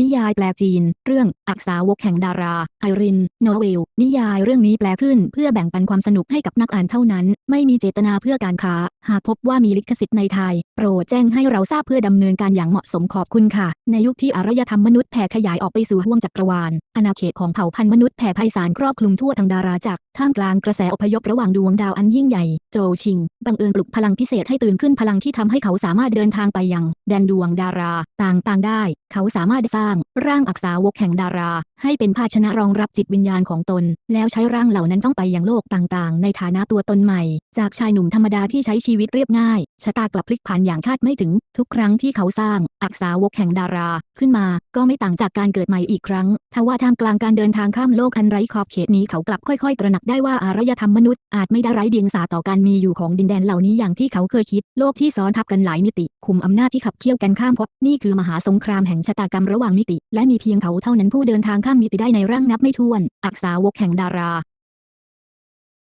นิยายแปลจีน เรื่องอักษาวกแห่งดาราไอรินโนเวล นิยายเรื่องนี้แปลขึ้นเพื่อแบ่งปันความสนุกให้กับนักอ่านเท่านั้น ไม่มีเจตนาเพื่อการค้า หากพบว่ามีลิขสิทธิ์ในไทย โปรดแจ้งให้เราทราบเพื่อดำเนินการอย่างเหมาะสมขอบคุณค่ะ ในยุคที่อารยธรรมมนุษย์แผ่ขยายออกไปสู่ห้วงจักรวาล อาณาเขตของเผ่าพันธุ์มนุษย์แผ่ไพศาลครอบคลุมทั่วทั้งดาราจักรท่ามกลางกระแสอพยพระหว่างดวงดาวอันยิ่งใหญ่ โจชิงบังเอิญปลุกพลังพิเศษให้ตื่นขึ้นพลังที่ทำให้เขาสามารถเดินทางไปยังแดนดวงดาราต่างๆได้ เขาสามารถสร้างร่างอักษาวกแห่งดารา ให้เป็นภาชนะรองรับจิตวิญญาณของตน แล้วใช้ร่างเหล่านั้นต้องไปยังโลกต่างๆ ในฐานะตัวตนใหม่ จากชายหนุ่มธรรมดาที่ใช้ชีวิตเรียบง่ายชะตากลับพลิกผันอย่างคาดไม่ถึง ทุกครั้งที่เขาสร้างอักษาวกแห่งดารา ขึ้นมา ก็ไม่ต่างจากการเกิดใหม่อีกครั้ง ทว่าท่ามกลางการเดินทางข้ามโลกอันไร้ขอบเขตนี้เขากลับค่อยๆ ตระหนักได้ว่าอารยธรรมมนุษย์อาจไม่ได้ไร้เดียงสาต่อการมีอยู่ของดินแดนเหล่านี้อย่างที่เขาเคยคิด โลกที่ซ้อนทับกันหลายมิติ คุมอำนาจที่ขับเคี่ยวกันข้ามภพ นี่คือมหาสงครามแห่งชะตากรรมระหว่างมิติ และมีเพียงเขาเท่านั้นผู้เดินทางข้ามมิติได้ในร่างนับไม่ถ้วน อักษาวกแห่งดารา